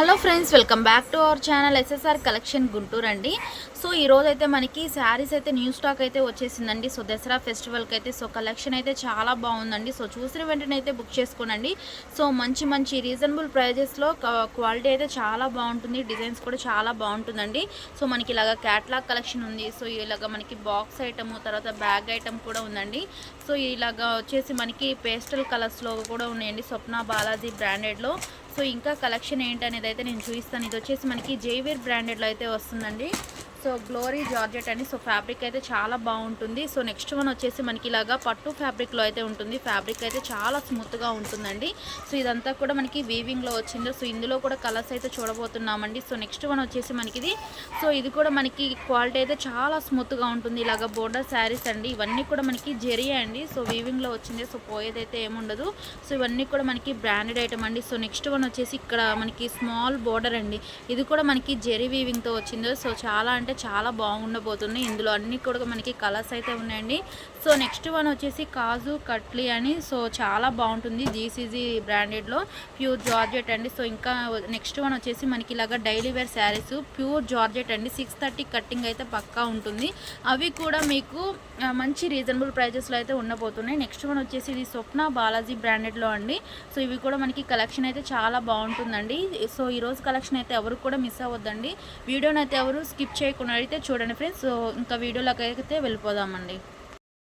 Hello friends welcome back to our channel S S R collection Guntur అండి so ఈ అయితే మనకి శారీస్ అయితే న్యూ స్టాక్ అయితే వచ్చేసిందండి. సో దసరా ఫెస్టివల్కి అయితే సో కలెక్షన్ అయితే చాలా బాగుందండి. సో చూసిన వెంటనే అయితే బుక్ చేసుకోనండి. సో మంచి మంచి రీజనబుల్ ప్రైజెస్లో క్వాలిటీ అయితే చాలా బాగుంటుంది. డిజైన్స్ కూడా చాలా బాగుంటుందండి. సో మనకి ఇలాగ క్యాట్లాగ్ కలెక్షన్ ఉంది. సో ఇలాగ మనకి బాక్స్ ఐటమ్ తర్వాత బ్యాగ్ ఐటమ్ కూడా ఉందండి. సో ఇలాగ వచ్చేసి మనకి పేస్టల్ కలర్స్లో కూడా ఉన్నాయండి. స్వప్న బాలాజీ బ్రాండెడ్లో. సో ఇంకా కలెక్షన్ ఏంటనేది అయితే నేను చూపిస్తాను. ఇది వచ్చేసి మనకి జైవీర్ బ్రాండెడ్లో అయితే వస్తుందండి. సో గ్లోరీ జార్జెట్ అని సో ఫ్యాబ్రిక్ అయితే చాలా బాగుంటుంది. సో నెక్స్ట్ వన్ వచ్చేసి మనకి ఇలాగా పట్టు ఫ్యాబ్రిక్లో అయితే ఉంటుంది. ఫ్యాబ్రిక్ అయితే చాలా స్మూత్గా ఉంటుందండి. సో ఇదంతా కూడా మనకి వీవింగ్లో వచ్చింది. సో ఇందులో కూడా కలర్స్ అయితే చూడబోతున్నామండి. సో నెక్స్ట్ వన్ వచ్చేసి మనకి ఇది సో ఇది కూడా మనకి క్వాలిటీ అయితే చాలా స్మూత్గా ఉంటుంది. ఇలాగ బోర్డర్ శారీస్ అండి. ఇవన్నీ కూడా మనకి జెరియా అండి. సో వీవింగ్లో వచ్చింది. సో పోయేదైతే ఏముండదు. సో ఇవన్నీ కూడా మనకి బ్రాండెడ్ ఐటమ్ అండి. సో నెక్స్ట్ వన్ వచ్చేసి ఇక్కడ మనకి స్మాల్ బోర్డర్ అండి. ఇది కూడా మనకి జెరీ వీవింగ్తో వచ్చిందో. సో చాలా అంటే చాలా బాగుండబోతుంది. ఇందులో అన్ని కూడా మనకి కలర్స్ అయితే ఉన్నాయండి. సో నెక్స్ట్ వన్ వచ్చేసి కాజు కట్లీ అని. సో చాలా బాగుంటుంది జీసీజీ బ్రాండెడ్లో ప్యూర్ జార్జెట్ అండి. సో ఇంకా నెక్స్ట్ వన్ వచ్చేసి మనకి ఇలాగ daily wear sarees pure georgette అండి. సిక్స్ థర్టీ కట్టింగ్ అయితే పక్కా ఉంటుంది. అవి కూడా మీకు మంచి రీజనబుల్ ప్రైజెస్లో అయితే ఉండబోతున్నాయి. నెక్స్ట్ వన్ వచ్చేసి ఇది స్వప్న బాలాజీ బ్రాండెడ్లో అండి. సో ఇవి కూడా మనకి కలెక్షన్ అయితే చాలా బాగుంటుందండి. సో ఈ రోజు కలెక్షన్ అయితే ఎవరు కూడా మిస్ అవ్వద్దండి. వీడియోని అయితే ఎవరు స్కిప్ చేయకుండా అయితే చూడండి ఫ్రెండ్స్. సో ఇంకా వీడియోలోకి అయితే వెళ్ళిపోదామండి.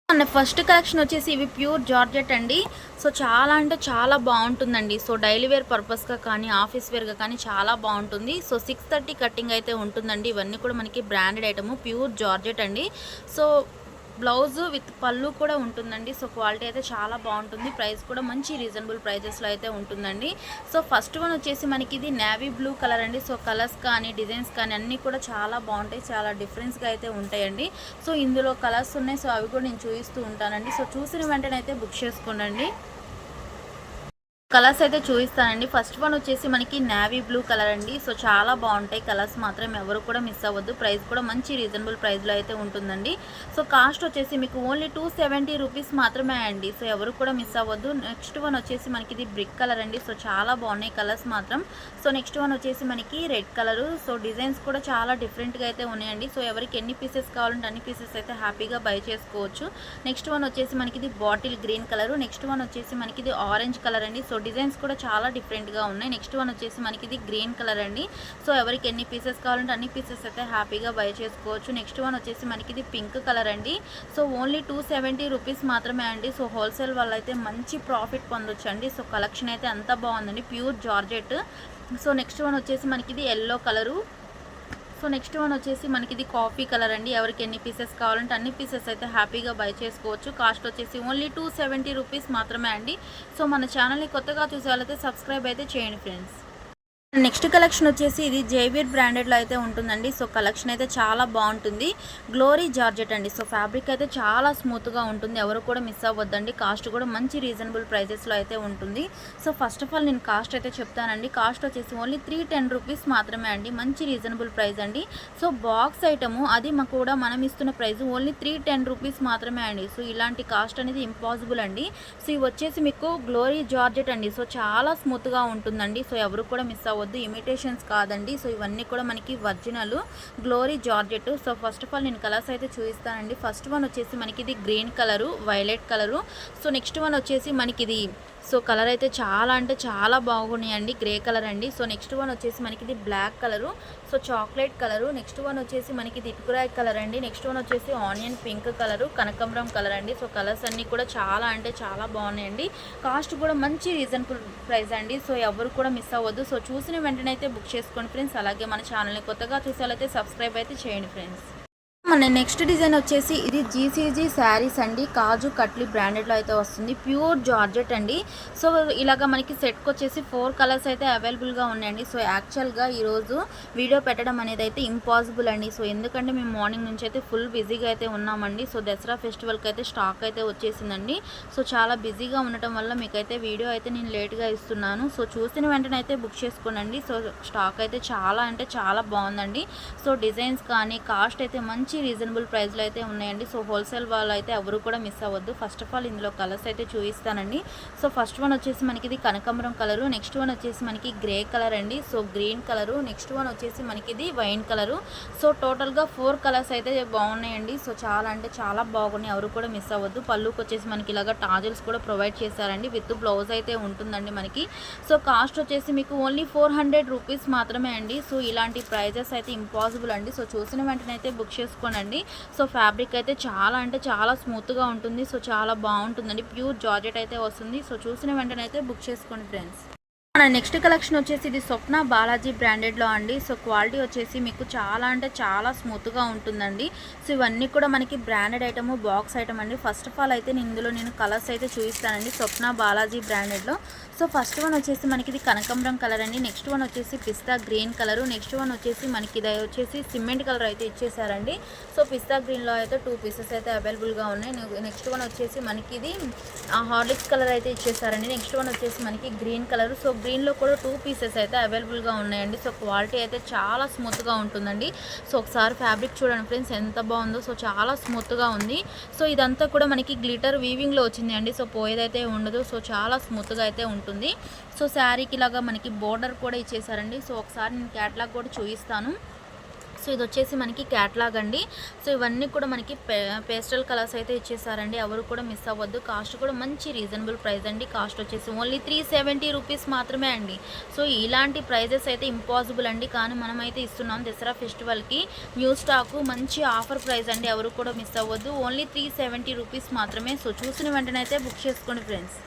మన ఫస్ట్ కలెక్షన్ వచ్చేసి ఇవి ప్యూర్ జార్జెట్ అండి. సో చాలా అంటే చాలా బాగుంటుందండి. సో డైలీ వేర్ పర్పస్గా కానీ ఆఫీస్ వేర్గా కానీ చాలా బాగుంటుంది. సో సిక్స్ థర్టీ కటింగ్ అయితే ఉంటుందండి. ఇవన్నీ కూడా మనకి బ్రాండెడ్ ఐటమ్ ప్యూర్ జార్జెట్ అండి. సో బ్లౌజ్ విత్ పళ్ళు కూడా ఉంటుందండి. సో క్వాలిటీ అయితే చాలా బాగుంటుంది. ప్రైస్ కూడా మంచి రీజనబుల్ ప్రైజెస్లో అయితే ఉంటుందండి. సో ఫస్ట్ వన్ వచ్చేసి మనకి ఇది నేవీ బ్లూ కలర్ అండి. సో కలర్స్ కానీ డిజైన్స్ కానీ అన్నీ కూడా చాలా బాగుంటాయి. చాలా డిఫరెన్స్గా అయితే ఉంటాయండి. సో ఇందులో కలర్స్ ఉన్నాయి. సో అవి కూడా నేను చూపిస్తూ ఉంటానండి. సో చూసిన వెంటనే అయితే బుక్ చేసుకోండి కలర్స్ అయితే చూపిస్తానండి. ఫస్ట్ వన్ వచ్చేసి మనకి నావీ బ్లూ కలర్ అండి. సో చాలా బాగుంటాయి కలర్స్ మాత్రం ఎవరు కూడా మిస్ అవ్వద్దు. ప్రైస్ కూడా మంచి రీజనబుల్ ప్రైస్లో అయితే ఉంటుందండి. సో కాస్ట్ వచ్చేసి మీకు ఓన్లీ టూ సెవెంటీ రూపీస్ మాత్రమే అండి. సో ఎవరు కూడా మిస్ అవ్వద్దు. నెక్స్ట్ వన్ వచ్చేసి మనకి ఇది బ్రిక్ కలర్ అండి. సో చాలా బాగున్నాయి కలర్స్ మాత్రం. సో నెక్స్ట్ వన్ వచ్చేసి మనకి రెడ్ కలర్. సో డిజైన్స్ కూడా చాలా డిఫరెంట్గా అయితే ఉన్నాయండి. సో ఎవరికి ఎన్ని పీసెస్ కావాలంటే అన్ని పీసెస్ అయితే హ్యాపీగా బై చేసుకోవచ్చు. నెక్స్ట్ వన్ వచ్చేసి మనకి ఇది bottle green colour. Next one వచ్చేసి మనకి ఇది ఆరెంజ్ కలర్ అండి. సో డిజైన్స్ కూడా చాలా డిఫరెంట్గా ఉన్నాయి. నెక్స్ట్ వన్ వచ్చేసి మనకి ఇది గ్రీన్ కలర్ అండి. సో ఎవరికి ఎన్ని పీసెస్ కావాలంటే అన్ని పీసెస్ అయితే హ్యాపీగా బై చేసుకోవచ్చు. నెక్స్ట్ వన్ వచ్చేసి మనకి ఇది పింక్ కలర్ అండి. So only two seventy rupees మాత్రమే అండి. సో హోల్సేల్ వాళ్ళు అయితే మంచి ప్రాఫిట్ పొందొచ్చు అండి సో కలెక్షన్ అయితే అంతా బాగుందండి. Pure georgette. So next one వచ్చేసి మనకి ఇది yellow colour. So next one వచ్చేసి మనకి ఇది కాఫీ కలర్ అండి. ఎవరికి ఎన్ని పీసెస్ కావాలంటే అన్ని పీసెస్ అయితే హ్యాపీగా బై చేసుకోవచ్చు. కాస్ట్ వచ్చేసి ఓన్లీ టూ సెవెంటీ రూపీస్ మాత్రమే అండి. సో మన ఛానల్ని కొత్తగా చూసే వాళ్ళైతే సబ్స్క్రైబ్ అయితే చేయండి ఫ్రెండ్స్. నెక్స్ట్ కలెక్షన్ వచ్చేసి ఇది జేవియర్ బ్రాండెడ్లో అయితే ఉంటుందండి. సో కలెక్షన్ అయితే చాలా బాగుంటుంది. గ్లోరీ జార్జెట్ అండి. సో ఫ్యాబ్రిక్ అయితే చాలా స్మూత్గా ఉంటుంది. ఎవరు కూడా మిస్ అవ్వద్దండి. కాస్ట్ కూడా మంచి రీజనబుల్ ప్రైజెస్లో అయితే ఉంటుంది. సో ఫస్ట్ ఆఫ్ ఆల్ నేను కాస్ట్ అయితే చెప్తానండి. కాస్ట్ వచ్చేసి ఓన్లీ త్రీ టెన్ రూపీస్ మాత్రమే అండి. మంచి రీజనబుల్ ప్రైస్ అండి. సో బాక్స్ ఐటము అది మాకు కూడా మనం ఇస్తున్న price only three ten rupees మాత్రమే అండి. సో ఇలాంటి కాస్ట్ అనేది ఇంపాసిబుల్ అండి. సో ఇవి వచ్చేసి మీకు గ్లోరీ జార్జెట్ అండి. సో చాలా స్మూత్గా ఉంటుందండి. సో ఎవరు కూడా మిస్ అవ్వద్దు ఇమిటేషన్స్ కాదండి. సో ఇవన్నీ కూడా మనకి original glory georgette. So first of all నేను కలర్స్ అయితే చూపిస్తానండి. ఫస్ట్ వన్ వచ్చేసి మనకి ఇది green colour violet colour so next one వచ్చేసి మనకి ఇది సో కలర్ అయితే చాలా అంటే చాలా బాగున్నాయండి. గ్రే కలర్ అండి. సో నెక్స్ట్ వన్ వచ్చేసి మనకి ఇది black colour. So chocolate colour. Next one వచ్చేసి మనకి ఇది ఇటుకురాయ్ కలర్ అండి. నెక్స్ట్ వన్ వచ్చేసి ఆనియన్ పింక్ కలరు. కనకంబరం కలర్ అండి. సో కలర్స్ అన్నీ కూడా చాలా అంటే చాలా బాగున్నాయండి. కాస్ట్ కూడా మంచి రీజనబుల్ ప్రైస్ అండి. సో ఎవరు కూడా మిస్ అవ్వద్దు. సో చూసిన వెంటనే అయితే బుక్ చేసుకోండి ఫ్రెండ్స్. అలాగే మన ఛానల్ని కొత్తగా చూసే సబ్స్క్రైబ్ అయితే చేయండి ఫ్రెండ్స్. మన నెక్స్ట్ డిజైన్ వచ్చేసి ఇది జీసీజీ శారీస్ అండి. కాజు కట్లీ బ్రాండెడ్లో అయితే వస్తుంది. ప్యూర్ జార్జెట్ అండి. సో ఇలాగ మనకి సెట్కి వచ్చేసి ఫోర్ కలర్స్ అయితే అవైలబుల్గా ఉన్నాయండి. సో యాక్చువల్గా ఈరోజు వీడియో పెట్టడం అనేది అయితే ఇంపాసిబుల్ అండి. సో ఎందుకంటే మేము మార్నింగ్ నుంచి అయితే ఫుల్ బిజీగా అయితే ఉన్నామండి. సో దసరా ఫెస్టివల్కి అయితే స్టాక్ అయితే వచ్చేసిందండి. సో చాలా బిజీగా ఉండటం వల్ల మీకైతే వీడియో అయితే నేను లేట్గా ఇస్తున్నాను. సో చూసిన వెంటనే అయితే బుక్ చేసుకోనండి. సో స్టాక్ అయితే చాలా అంటే చాలా బాగుందండి. సో డిజైన్స్ కానీ కాస్ట్ అయితే మంచి రీజనబుల్ ప్రైస్లో అయితే ఉన్నాయండి. సో హోల్సేల్ వాళ్ళు అయితే ఎవరు కూడా మిస్ అవ్వద్దు. ఫస్ట్ ఆఫ్ ఆల్ ఇందులో కలర్స్ అయితే చూపిస్తానండి. సో ఫస్ట్ వన్ వచ్చేసి మనకి ఇది కనకాంబరం కలరు నెక్స్ట్ వన్ వచ్చేసి మనకి గ్రే కలర్ అండి. So green colour next one వచ్చేసి మనకి ఇది వైన్ కలరు సో టోటల్గా ఫోర్ కలర్స్ అయితే బాగున్నాయండి. సో చాలా అంటే చాలా బాగున్నాయి. ఎవరు కూడా మిస్ అవ్వద్దు. పళ్ళుకి వచ్చేసి మనకి ఇలాగ టాజిల్స్ కూడా ప్రొవైడ్ చేశారండి. విత్ బ్లౌజ్ అయితే ఉంటుందండి మనకి. సో కాస్ట్ వచ్చేసి మీకు ఓన్లీ ఫోర్ హండ్రెడ్ రూపీస్ మాత్రమే అండి. సో ఇలాంటి ప్రైజెస్ అయితే ఇంపాసిబుల్ అండి. సో చూసిన వెంటనే అయితే బుక్ చేసుకోనండి సో ఫ్యాబ్రిక్ అయితే చాలా అంటే చాలా స్మూత్గా ఉంటుంది. సో చాలా బాగుంటుందండి. ప్యూర్ జార్జెట్ అయితే వస్తుంది. సో చూసిన వెంటనే అయితే బుక్ చేసుకోండి ఫ్రెండ్స్. మన నెక్స్ట్ కలెక్షన్ వచ్చేసి ఇది స్వప్న బాలాజీ బ్రాండెడ్లో అండి. సో క్వాలిటీ వచ్చేసి మీకు చాలా అంటే చాలా స్మూత్గా ఉంటుందండి. సో ఇవన్నీ కూడా మనకి బ్రాండెడ్ ఐటమ్ బాక్స్ ఐటమ్ అండి. ఫస్ట్ ఆఫ్ ఆల్ అయితే నేను ఇందులో నేను కలర్స్ అయితే చూపిస్తానండి స్వప్న బాలాజీ బ్రాండెడ్లో సో ఫస్ట్ వన్ వచ్చేసి మనకి ఇది కనకంబరం కలర్ అండి. నెక్స్ట్ వన్ వచ్చేసి పిస్తా గ్రీన్ కలర్ నెక్స్ట్ వన్ వచ్చేసి మనకి ఇది వచ్చేసి సిమెంట్ కలర్ అయితే ఇచ్చేసారండి. సో పిస్తా గ్రీన్లో అయితే టూ పీసెస్ అయితే అవైలబుల్గా ఉన్నాయి. నెక్స్ట్ వన్ వచ్చేసి మనకి ఇది హార్లిక్స్ కలర్ అయితే ఇచ్చేసారండి. నెక్స్ట్ వన్ వచ్చేసి మనకి గ్రీన్ కలర్ సో గ్రీన్లో కూడా టూ పీసెస్ అయితే అవైలబుల్గా ఉన్నాయండి. సో క్వాలిటీ అయితే చాలా స్మూత్గా ఉంటుందండి. సో ఒకసారి ఫ్యాబ్రిక్ చూడండి ఫ్రెండ్స్ ఎంత బాగుందో. సో చాలా స్మూత్గా ఉంది. సో ఇదంతా కూడా మనకి గ్లిటర్ వీవింగ్లో వచ్చింది అండి సో పోయేదైతే ఉండదు. సో చాలా స్మూత్గా అయితే ఉంటుంది. సో శారీకి ఇలాగా మనకి బోర్డర్ కూడా ఇచ్చేసారండి. సో ఒకసారి నేను క్యాట్లాగ్ కూడా చూపిస్తాను. సో ఇది వచ్చేసి మనకి క్యాట్లాగ్ అండి. సో ఇవన్నీ కూడా మనకి పేస్టల్ కలర్స్ అయితే ఇచ్చేసారండి. ఎవరు కూడా మిస్ అవ్వద్దు. కాస్ట్ కూడా మంచి రీజనబుల్ ప్రైస్ అండి. కాస్ట్ వచ్చేసి ఓన్లీ త్రీ సెవెంటీ రూపీస్ మాత్రమే అండి. సో ఇలాంటి ప్రైజెస్ అయితే ఇంపాసిబుల్ అండి. కానీ మనమైతే ఇస్తున్నాం దసరా ఫెస్టివల్కి. న్యూ స్టాకు మంచి ఆఫర్ ప్రైస్ అండి. ఎవరు కూడా మిస్ అవ్వద్దు. ఓన్లీ త్రీ సెవెంటీ రూపీస్ మాత్రమే. సో చూసిన వెంటనే అయితే బుక్ చేసుకోండి ఫ్రెండ్స్.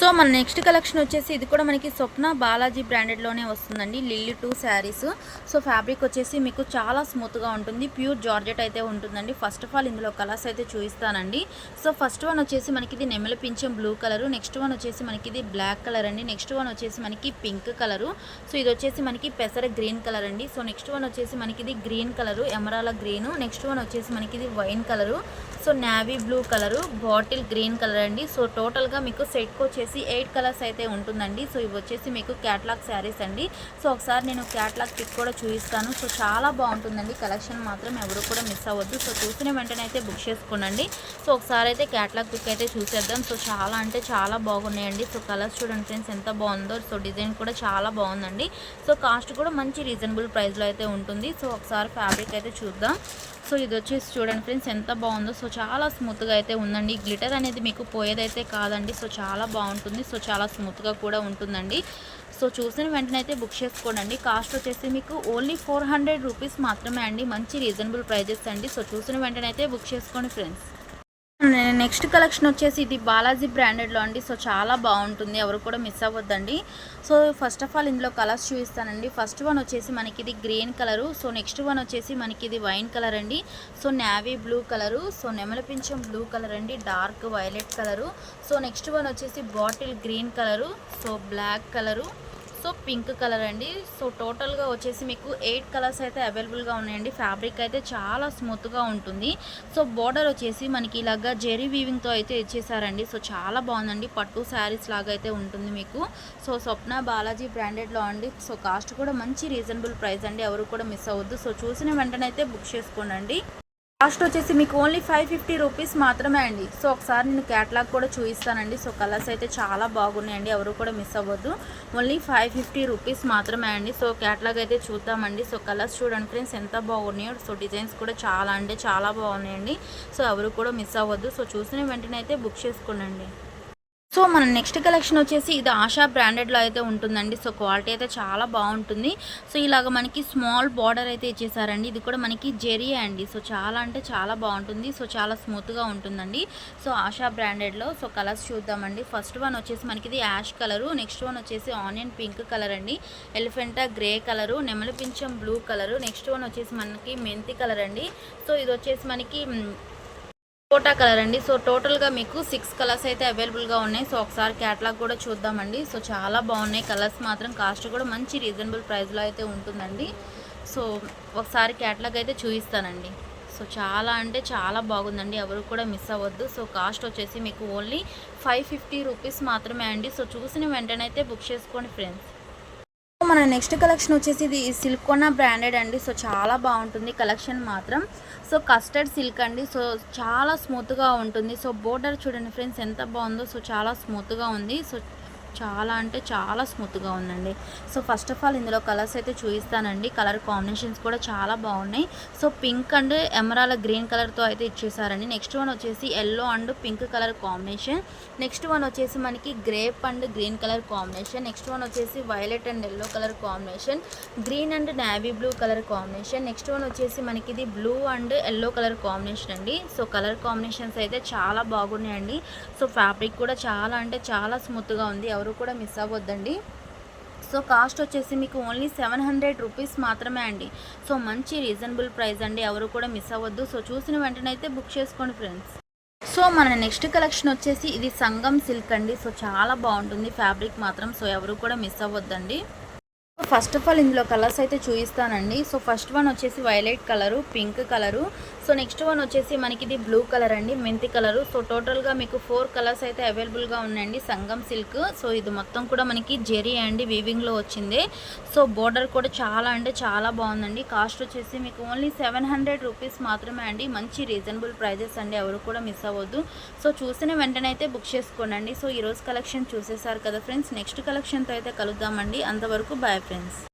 సో మన నెక్స్ట్ కలెక్షన్ వచ్చేసి ఇది కూడా మనకి స్వప్న బాలాజీ బ్రాండెడ్లోనే వస్తుందండి. Lily two sarees. So fabric వచ్చేసి మీకు చాలా స్మూత్గా ఉంటుంది. ప్యూర్ జార్జెట్ అయితే ఉంటుందండి. ఫస్ట్ ఆఫ్ ఆల్ ఇందులో కలర్స్ అయితే చూపిస్తానండి. సో ఫస్ట్ వన్ వచ్చేసి మనకి ఇది నెమల పింఛం బ్లూ కలరు నెక్స్ట్ వన్ వచ్చేసి మనకి ఇది బ్లాక్ కలర్ అండి. నెక్స్ట్ వన్ వచ్చేసి మనకి పింక్ కలరు సో ఇది వచ్చేసి మనకి పెసర గ్రీన్ కలర్ అండి. సో నెక్స్ట్ వన్ వచ్చేసి మనకి ఇది green colour emerald green next one వచ్చేసి మనకి ఇది wine colour so navy blue colour bottle green colour అండి. సో టోటల్గా మీకు సెట్కి వచ్చేసి ఎయిట్ కలర్స్ అయితే ఉంటుందండి. సో ఇవి వచ్చేసి మీకు క్యాట్లాగ్ శారీస్ అండి. సో ఒకసారి నేను క్యాట్లాగ్ పిక్ కూడా చూపిస్తాను. సో చాలా బాగుంటుందండి. కలెక్షన్ మాత్రం ఎవరు కూడా మిస్ అవ్వద్దు. సో చూసిన వెంటనే అయితే బుక్ చేసుకోండి సో ఒకసారి అయితే క్యాట్లాగ్ పిక్ అయితే చూసేద్దాం. సో చాలా అంటే చాలా బాగున్నాయండి. సో కలర్స్ చూడండి ఫ్రెండ్స్ ఎంత బాగుందో. సో డిజైన్ కూడా చాలా బాగుందండి. సో కాస్ట్ కూడా మంచి రీజనబుల్ ప్రైస్లో అయితే ఉంటుంది. సో ఒకసారి ఫ్యాబ్రిక్ అయితే చూద్దాం. సో ఇది వచ్చేసి చూడండి ఫ్రెండ్స్ ఎంత బాగుందో. సో చాలా స్మూత్గా అయితే ఉందండి. గ్లిటర్ అనేది మీకు పోయేదైతే కాదండి. సో చాలా బాగుంటుంది. సో చాలా స్మూత్గా కూడా ఉంటుందండి. సో చూసిన వెంటనే అయితే బుక్ చేసుకోండి కాస్ట్ వచ్చేసి మీకు ఓన్లీ ఫోర్ హండ్రెడ్ రూపీస్ మాత్రమే అండి. మంచి రీజనబుల్ ప్రైజెస్ అండి. సో చూసిన వెంటనే అయితే బుక్ చేసుకోండి ఫ్రెండ్స్. నెక్స్ట్ కలెక్షన్ వచ్చేసి ఇది బాలాజీ బ్రాండెడ్లో అండి. సో చాలా బాగుంటుంది. ఎవరు కూడా మిస్ అవ్వద్దండి. సో ఫస్ట్ ఆఫ్ ఆల్ ఇందులో కలర్స్ చూపిస్తానండి. ఫస్ట్ వన్ వచ్చేసి మనకి ఇది green colour. So next one వచ్చేసి మనకి ఇది వైన్ కలర్ అండి. So navy blue colour. So నెమలపించం blue colour అండి. Dark violet colour. So next one వచ్చేసి bottle green colour. So black colour. So pink colour అండి. సో టోటల్గా వచ్చేసి మీకు ఎయిట్ కలర్స్ అయితే అవైలబుల్గా ఉన్నాయండి. ఫ్యాబ్రిక్ అయితే చాలా స్మూత్గా ఉంటుంది. సో బోర్డర్ వచ్చేసి మనకి ఇలాగా జెరీ వీవింగ్తో అయితే ఇచ్చేసారండి. సో చాలా బాగుందండి. పట్టు శారీస్ లాగా అయితే ఉంటుంది మీకు. సో స్వప్న బాలాజీ బ్రాండెడ్లో అండి. సో కాస్ట్ కూడా మంచి రీజనబుల్ ప్రైస్ అండి. ఎవరు కూడా మిస్ అవ్వద్దు. సో చూసిన వెంటనే అయితే బుక్ చేసుకోండి కాస్ట్ వచ్చేసి మీకు ఓన్లీ ఫైవ్ ఫిఫ్టీ రూపీస్ మాత్రమే అండి. సో ఒకసారి నేను క్యాట్లాగ్ కూడా చూపిస్తానండి సో కలర్స్ అయితే చాలా బాగున్నాయండి. ఎవరు కూడా మిస్ అవ్వద్దు. ఓన్లీ ఫైవ్ ఫిఫ్టీ రూపీస్ మాత్రమే అండి. సో క్యాట్లాగ్ అయితే చూద్దామండి. సో కలర్స్ చూడండి ఫ్రెండ్స్ ఎంత బాగున్నాయో. సో డిజైన్స్ కూడా చాలా అంటే చాలా బాగున్నాయండి. సో ఎవరు కూడా మిస్ అవ్వద్దు. సో చూసిన వెంటనే అయితే బుక్ చేసుకోండి సో మన నెక్స్ట్ కలెక్షన్ వచ్చేసి ఇది ఆశా బ్రాండెడ్లో అయితే ఉంటుందండి. సో క్వాలిటీ అయితే చాలా బాగుంటుంది. సో ఇలాగ మనకి స్మాల్ బార్డర్ అయితే ఇచ్చేసారండి. ఇది కూడా మనకి జెరీ అండి. సో చాలా అంటే చాలా బాగుంటుంది. సో చాలా స్మూత్గా ఉంటుందండి. సో ఆశా బ్రాండెడ్లో. సో కలర్స్ చూద్దామండి. ఫస్ట్ వన్ వచ్చేసి మనకి ఇది యాష్ కలరు. నెక్స్ట్ వన్ వచ్చేసి ఆనియన్ పింక్ కలర్ అండి. Elephant grey colour. నెమలి పింఛం బ్లూ కలరు. నెక్స్ట్ వన్ వచ్చేసి మనకి మెంతి కలర్ అండి. సో ఇది వచ్చేసి మనకి కోటా కలర్ అండి. సో టోటల్గా మీకు సిక్స్ కలర్స్ అయితే అవైలబుల్గా ఉన్నాయి. సో ఒకసారి క్యాటలాగ్ కూడా చూద్దామండి. సో చాలా బాగున్నాయి. కలర్స్ మాత్రం కాస్ట్ కూడా మంచి రీజనబుల్ ప్రైస్లో అయితే ఉంటుందండి. సో ఒకసారి క్యాటలాగ్ అయితే చూపిస్తానండి. సో చాలా అంటే చాలా బాగుందండి. ఎవరు కూడా మిస్ అవ్వద్దు. సో కాస్ట్ వచ్చేసి మీకు ఓన్లీ ఫైవ్ ఫిఫ్టీ రూపీస్ మాత్రమే అండి. సో చూసిన వెంటనే అయితే బుక్ చేసుకోండి ఫ్రెండ్స్ మన నెక్స్ట్ కలెక్షన్ వచ్చేసి ఇది సిల్కోనా బ్రాండెడ్ అండి. సో చాలా బాగుంటుంది. కలెక్షన్ మాత్రం. సో కస్టర్డ్ సిల్క్ అండి. సో చాలా స్మూత్గా ఉంటుంది. సో బోర్డర్ చూడండి ఫ్రెండ్స్ ఎంత బాగుందో. సో చాలా స్మూత్గా ఉంది. సో చాలా అంటే చాలా స్మూత్గా ఉందండి. సో ఫస్ట్ ఆఫ్ ఆల్ ఇందులో కలర్స్ అయితే చూపిస్తానండి. కలర్ కాంబినేషన్స్ కూడా చాలా బాగున్నాయి. So pink and emerald green కలర్తో అయితే ఇచ్చేసారండి. నెక్స్ట్ వన్ వచ్చేసి yellow and pink colour combination next one వచ్చేసి మనకి grape and green colour combination next one వచ్చేసి violet and yellow colour combination green and navy blue colour combination next one వచ్చేసి మనకి ఇది blue and yellow colour combination అండి. So colour combinations అయితే చాలా బాగున్నాయండి. సో ఫ్యాబ్రిక్ కూడా చాలా అంటే చాలా స్మూత్గా ఉంది. ఎవరు కూడా మిస్ అవ్వద్దండి. సో కాస్ట్ వచ్చేసి మీకు ఓన్లీ సెవెన్ హండ్రెడ్ రూపీస్ మాత్రమే అండి. సో మంచి రీజనబుల్ ప్రైస్ అండి. ఎవరు కూడా మిస్ అవ్వద్దు. సో చూసిన వెంటనే అయితే బుక్ చేసుకోండి ఫ్రెండ్స్ సో మన నెక్స్ట్ కలెక్షన్ వచ్చేసి ఇది సంగం సిల్క్ అండి. సో చాలా బాగుంటుంది. ఫ్యాబ్రిక్ మాత్రం. సో ఎవరు కూడా మిస్ అవ్వద్దండి. ఫస్ట్ ఆఫ్ ఆల్ ఇందులో కలర్స్ అయితే చూపిస్తానండి సో ఫస్ట్ వన్ వచ్చేసి violet colour pink colour. So next one వచ్చేసి మనకి ఇది బ్లూ కలర్ అండి మెంతి కలరు. సో టోటల్గా మీకు ఫోర్ కలర్స్ అయితే అవైలబుల్గా ఉన్నాయండి సంగం సిల్క్. సో ఇది మొత్తం కూడా మనకి జెరీ అండి వీవింగ్లో వచ్చింది. సో బోర్డర్ కూడా చాలా అంటే చాలా బాగుందండి. కాస్ట్ వచ్చేసి మీకు ఓన్లీ సెవెన్ హండ్రెడ్ రూపీస్ మాత్రమే అండి. మంచి రీజనబుల్ ప్రైజెస్ అండి ఎవరు కూడా మిస్ అవ్వద్దు. సో చూసిన వెంటనే అయితే బుక్ చేసుకోండి సో ఈరోజు కలెక్షన్ చూసేసారు కదా ఫ్రెండ్స్ నెక్స్ట్ కలెక్షన్తో అయితే కలుద్దామండి. అంతవరకు బాయ్ ఫ్రెండ్స్